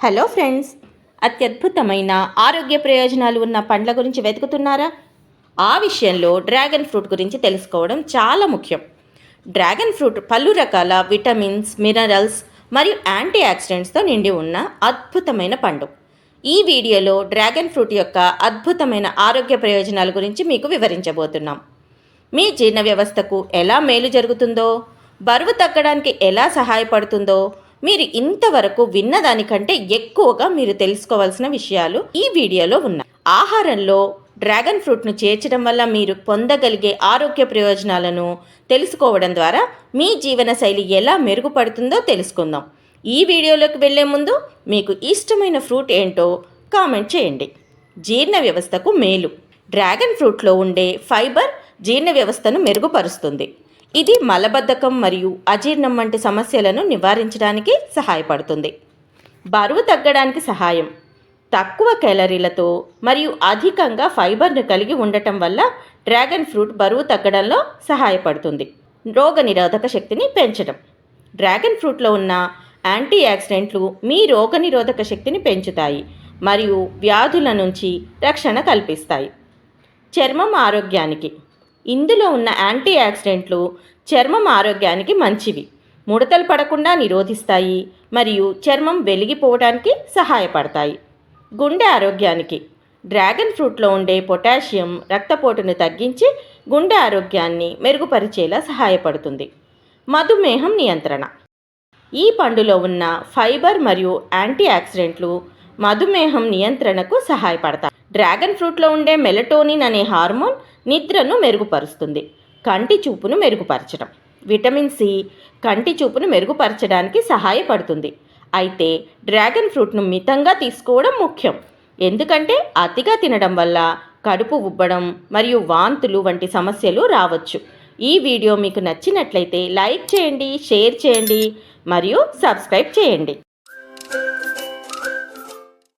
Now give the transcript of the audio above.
Hello friends అత్యద్భుతమైన ఆరోగ్య ప్రయోజనాలు ఉన్న పండ్ల గురించి వెతుకుతున్నారా? ఆ విషయంలో డ్రాగన్ ఫ్రూట్ గురించి తెలుసుకోవడం చాలా ముఖ్యం. డ్రాగన్ ఫ్రూట్ పలు రకాల విటమిన్స్ మినరల్స్ మరియు యాంటీ ఆక్సిడెంట్స్తో నిండి ఉన్న అద్భుతమైన పండు. ఈ వీడియోలో డ్రాగన్ ఫ్రూట్ యొక్క అద్భుతమైన ఆరోగ్య ప్రయోజనాల గురించి మీకు వివరించబోతున్నాం. మీ జీర్ణ వ్యవస్థకు ఎలా మేలు జరుగుతుందో బరువు తగ్గడానికి ఎలా సహాయపడుతుందో మీరు ఇంతవరకు విన్నదానికంటే ఎక్కువగా మీరు తెలుసుకోవాల్సిన విషయాలు ఈ వీడియోలో ఉన్నాయి. ఆహారంలో డ్రాగన్ ఫ్రూట్ను చేర్చడం వల్ల మీరు పొందగలిగే ఆరోగ్య ప్రయోజనాలను తెలుసుకోవడం ద్వారా మీ జీవనశైలి ఎలా మెరుగుపడుతుందో తెలుసుకుందాం. ఈ వీడియోలోకి వెళ్ళే ముందు మీకు ఇష్టమైన ఫ్రూట్ ఏంటో కామెంట్ చేయండి. జీర్ణ వ్యవస్థకు మేలు. డ్రాగన్ ఫ్రూట్లో ఉండే ఫైబర్ జీర్ణ వ్యవస్థను మెరుగుపరుస్తుంది. ఇది మలబద్ధకం మరియు అజీర్ణం వంటి సమస్యలను నివారించడానికి సహాయపడుతుంది. బరువు తగ్గడానికి సహాయం. తక్కువ క్యాలరీలతో మరియు అధికంగా ఫైబర్ను కలిగి ఉండటం వల్ల డ్రాగన్ ఫ్రూట్ బరువు తగ్గడంలో సహాయపడుతుంది. రోగ నిరోధక శక్తిని పెంచడం. డ్రాగన్ ఫ్రూట్లో ఉన్న యాంటీ యాక్సిడెంట్లు మీ రోగనిరోధక శక్తిని పెంచుతాయి మరియు వ్యాధుల నుంచి రక్షణ కల్పిస్తాయి. చర్మం ఆరోగ్యానికి ఇందులో ఉన్న యాంటీ ఆక్సిడెంట్లు చర్మం ఆరోగ్యానికి మంచివి. ముడతలు పడకుండా నిరోధిస్తాయి మరియు చర్మం వెలిగిపోవడానికి సహాయపడతాయి. గుండె ఆరోగ్యానికి. డ్రాగన్ ఫ్రూట్లో ఉండే పొటాషియం రక్తపోటును తగ్గించి గుండె ఆరోగ్యాన్ని మెరుగుపరిచేలా సహాయపడుతుంది. మధుమేహం నియంత్రణ. ఈ పండులో ఉన్న ఫైబర్ మరియు యాంటీ ఆక్సిడెంట్లు మధుమేహం నియంత్రణకు సహాయపడతాయి. డ్రాగన్ ఫ్రూట్లో ఉండే మెలటోనిన్ అనే హార్మోన్ నిద్రను మెరుగుపరుస్తుంది కంటి చూపును మెరుగుపరచడం. విటమిన్ సి కంటి చూపును మెరుగుపరచడానికి సహాయపడుతుంది. అయితే డ్రాగన్ ఫ్రూట్ను మితంగా తీసుకోవడం ముఖ్యం. ఎందుకంటే అతిగా తినడం వల్ల కడుపు ఉబ్బడం మరియు వాంతులు వంటి సమస్యలు రావచ్చు. ఈ వీడియో మీకు నచ్చినట్లయితే లైక్ చేయండి షేర్ చేయండి మరియు సబ్స్క్రైబ్ చేయండి.